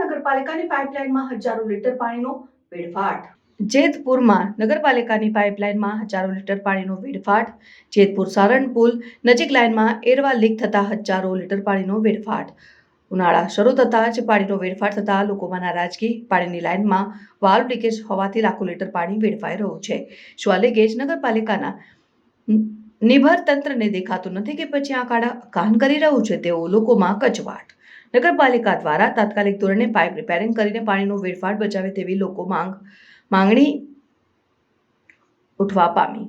નગરપાલિકાની પાઇપલાઇનમાં હજારો લીટર પાણીનો વેડફાટ. જેતપુરમાં નગરપાલિકાની પાઇપલાઇનમાં હજારો લીટર પાણીનો વેડફાટ. જેતપુર સારણ પુલ નજીક લાઇનમાં એરવા લીક થતા હજારો લીટર પાણીનો વેડફાટ. ઉનાળા શરૂ થતાં જ પાણીનો વેડફાટ થતાં લોકોમાં નારાજગી. પાણીની લાઇનમાં વાલ્વ લીકેજ હોવાથી લાખો લીટર પાણી વેડફાઈ રહ્યું છે. શું આ નગરપાલિકાના નિભર તંત્રને દેખાતું નથી કે પછી આ કાળા કાન કરી રહ્યું છે તેવો લોકોમાં કચવાટ નગરપાલિકા દ્વારા તાત્કાલિક ધોરણે પાઇપ રિપેરિંગ કરીને પાણીનો વેડફાટ બચાવે તેવી લોકો માંગ, માંગણી ઉઠવા પામી.